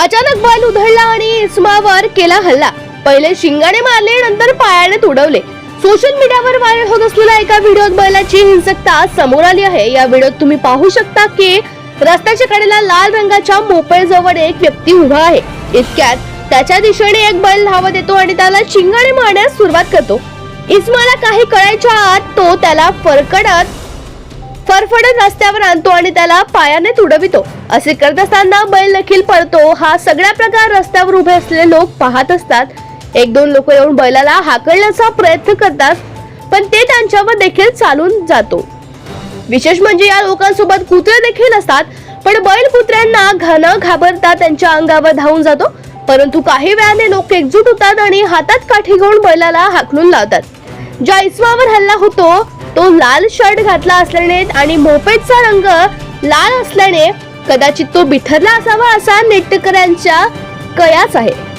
अचानक बैल उधळला आणि इस्मावर केला हल्ला. पहिले शिंगाने मारले नंतर पायाने तुडवले. सोशल मीडियावर व्हायरल होत असलेल्या एका व्हिडिओत बैलाची हिंसकता समोर आली आहे. या व्हिडिओत तुम्ही पाहू शकता की रस्त्याच्या कडेला लाल रंगाच्या मोपेळ जवळ एक व्यक्ती उभा आहे. इतक्यात त्याच्या दिशेने एक बैल धावत येतो आणि त्याला चिंगाणे मारण्यास सुरुवात करतो. इस्माला काही कळायच्या आत तो त्याला फरकडत फरफडत रस्त्यावर आणतो आणि त्याला पायाने तुडवितो. असे करत असताना बैल देखील पळतो. हा सगळा प्रकार रस्त्यावर उभे असलेले लोक पाहत असतात. एक दोन लोक येऊन बैलाला हाकलण्याचा प्रयत्न करतात पण ते त्यांच्यावर देखील चालून जातो. विशेष म्हणजे या लोकांसोबत कुत्रे देखील असतात पण बैल कुत्र्यांना घन घाबरता त्यांच्या अंगावर धावून जातो. परंतु काही वेळाने लोक एकजूट होतात आणि हातात काठी घेऊन बैलाला हाकलून लावतात. ज्या इसमावर हल्ला होतो लाल शर्ट घातला असल्याने आणि मोपेडचा रंग लाल असल्याने कदाचित तो बिथरला असावा असा नेटकऱ्यांच्या कयाच आहे.